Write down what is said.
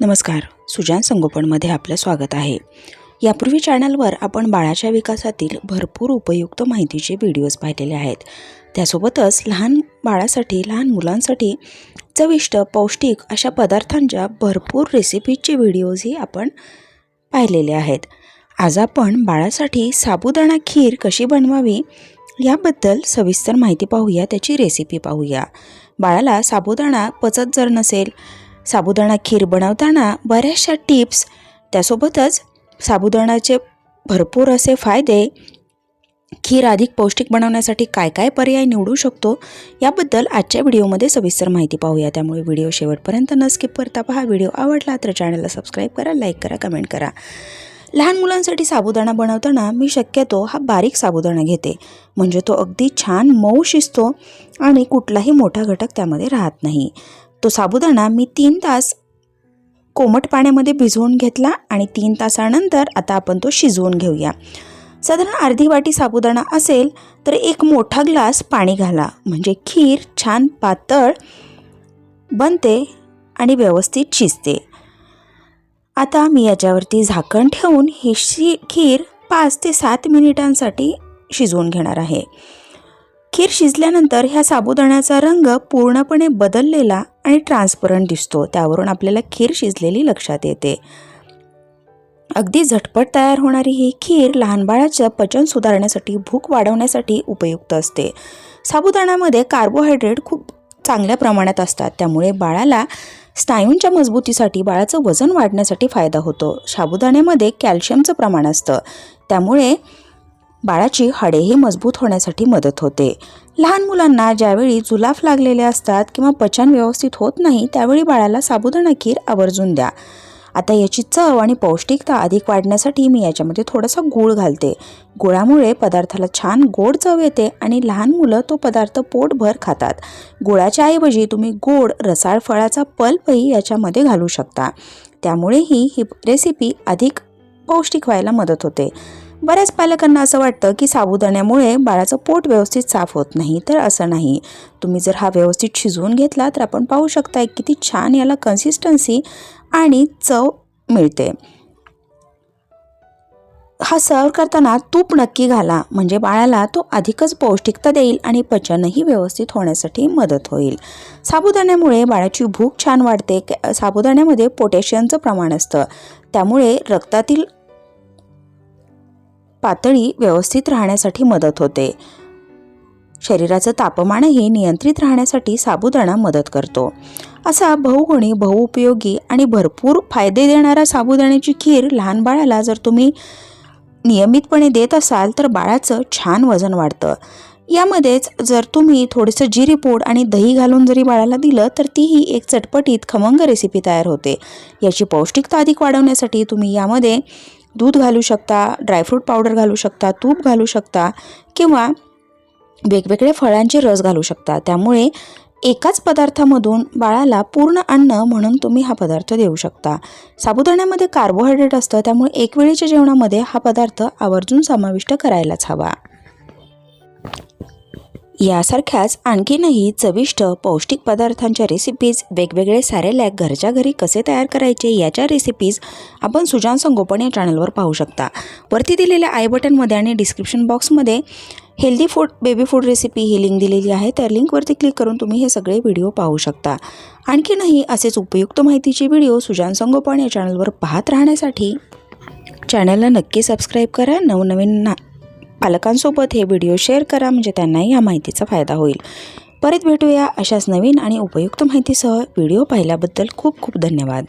नमस्कार. सुजान संगोपनमध्ये आपलं स्वागत आहे. यापूर्वी चॅनलवर आपण बाळाच्या विकासातील भरपूर उपयुक्त माहितीचे व्हिडिओज पाहिलेले आहेत. त्यासोबतच लहान बाळासाठी लहान मुलांसाठी चविष्ट पौष्टिक अशा पदार्थांच्या भरपूर रेसिपीजचे व्हिडिओजही आपण पाहिलेले आहेत. आज आपण बाळासाठी साबुदाणा खीर कशी बनवावी याबद्दल सविस्तर माहिती पाहूया त्याची रेसिपी पाहूया. बाळाला साबुदाणा पचत जर नसेल साबुदाणा खीर बनवताना बऱ्याचशा टिप्स त्यासोबतच साबुदाणाचे भरपूर असे फायदे खीर अधिक पौष्टिक बनवण्यासाठी काय काय पर्याय निवडू शकतो याबद्दल आजच्या व्हिडिओमध्ये सविस्तर माहिती पाहूया. त्यामुळे व्हिडिओ शेवटपर्यंत न स्किप करता पहा. व्हिडिओ आवडला तर चॅनलला सबस्क्राईब करा लाईक करा कमेंट करा. लहान मुलांसाठी साबुदाणा बनवताना मी शक्यतो हा बारीक साबुदाणा घेते. म्हणजे तो अगदी छान मऊ शिजतो आणि कुठलाही मोठा घटक त्यामध्ये राहत नाही. तो साबुदाणा मी तीन तास कोमट पाण्यामध्ये भिजवून घेतला आणि तीन तासानंतर आता आपण तो शिजवून घेऊया. साधारण अर्धी वाटी साबुदाणा असेल तर एक मोठा ग्लास पाणी घाला. म्हणजे खीर छान पातळ बनते आणि व्यवस्थित शिजते. आता मी याच्यावरती झाकण ठेवून ही शी खीर पाच ते सात मिनिटांसाठी शिजवून घेणार आहे. खीर शिजल्यानंतर ह्या साबुदाण्याचा रंग पूर्णपणे बदललेला आणि ट्रान्सपरंट दिसतो. त्यावरून आपल्याला खीर शिजलेली लक्षात येते. अगदी झटपट तयार होणारी ही खीर लहान बाळाचं पचन सुधारण्यासाठी भूक वाढवण्यासाठी उपयुक्त असते. साबुदाण्यामध्ये कार्बोहायड्रेट खूप चांगल्या प्रमाणात असतात. त्यामुळे बाळाला स्नायूंच्या मजबूतीसाठी बाळाचं वजन वाढण्यासाठी फायदा होतो. साबुदाण्यामध्ये कॅल्शियमचं प्रमाण असतं. त्यामुळे बाळाची हाडेही मजबूत होण्यासाठी मदत होते. लहान मुलांना ज्यावेळी जुलाफ लागलेले असतात किंवा पचन व्यवस्थित होत नाही त्यावेळी बाळाला साबुदाणा खीर आवर्जून द्या. आता याची चव आणि पौष्टिकता अधिक वाढण्यासाठी मी याच्यामध्ये थोडासा गूळ घालते. गुळामुळे पदार्थाला छान गोड चव येते आणि लहान मुलं तो पदार्थ पोटभर खातात. गुळाच्या ऐवजी तुम्ही गोड रसाळ फळाचा पल्पही याच्यामध्ये घालू शकता. त्यामुळेही ही रेसिपी अधिक पौष्टिक व्हायला मदत होते. बऱ्याच पालकांना असं वाटतं की साबुदाण्यामुळे बाळाचं पोट व्यवस्थित साफ होत नाही. तर असं नाही. तुम्ही जर हा व्यवस्थित शिजवून घेतला तर आपण पाहू शकता किती छान याला कन्सिस्टन्सी आणि चव मिळते. हा सर्व करताना तूप नक्की घाला. म्हणजे बाळाला तो अधिकच पौष्टिकता देईल आणि पचनही व्यवस्थित होण्यासाठी मदत होईल. साबुदाण्यामुळे बाळाची भूक छान वाढते. साबुदाण्यामध्ये पोटॅशियमचं प्रमाण असतं. त्यामुळे रक्तातील पातळी व्यवस्थित राहण्यासाठी मदत होते. शरीराचं तापमानही नियंत्रित राहण्यासाठी साबुदाणा मदत करतो. असा बहुगुणी बहुउपयोगी आणि भरपूर फायदे देणारा साबुदाण्याची खीर लहान बाळाला जर तुम्ही नियमितपणे देत असाल तर बाळाचं छान वजन वाढतं. यामध्येच जर तुम्ही थोडंसं जिरी पूड आणि दही घालून जरी बाळाला दिलं तर तीही एक चटपटीत खमंग रेसिपी तयार होते. याची पौष्टिकता अधिक वाढवण्यासाठी तुम्ही यामध्ये दूध घालू शकता ड्रायफ्रूट पावडर घालू शकता तूप घालू शकता किंवा वेगवेगळे फळांचे रस घालू शकता. त्यामुळे एकाच पदार्थामधून बाळाला पूर्ण अन्न म्हणून तुम्ही हा पदार्थ देऊ शकता. साबुदाण्यामध्ये कार्बोहायड्रेट असतं त्यामुळे एकवेळीच्या जेवणामध्ये हा पदार्थ आवर्जून समाविष्ट करायलाच हवा. यासारख्याच आणखीनही चविष्ट पौष्टिक पदार्थांच्या रेसिपीज वेगवेगळे सॅरेलॅक घरच्या घरी कसे तयार करायचे याच्या रेसिपीज आपण सुजान संगोपन या चॅनलवर पाहू शकता. वरती दिलेल्या आय बटनमध्ये आणि डिस्क्रिप्शन बॉक्समध्ये healthy food baby food recipe ही लिंक दिलेली आहे. त्या लिंकवरती क्लिक करून तुम्ही हे सगळे व्हिडिओ पाहू शकता. आणखीनही असेच उपयुक्त माहितीचे व्हिडिओ सुजान संगोपन या चॅनलवर पाहत राहण्यासाठी चॅनलला नक्की सबस्क्राईब करा. नवनवीन ना पालकांसोबत हे व्हिडिओ शेअर करा म्हणजे त्यांनाही या माहितीचा फायदा होईल. परत भेटूया अशाच नवीन आणि उपयुक्त माहितीसह. व्हिडिओ पाहिल्याबद्दल खूप खूप धन्यवाद.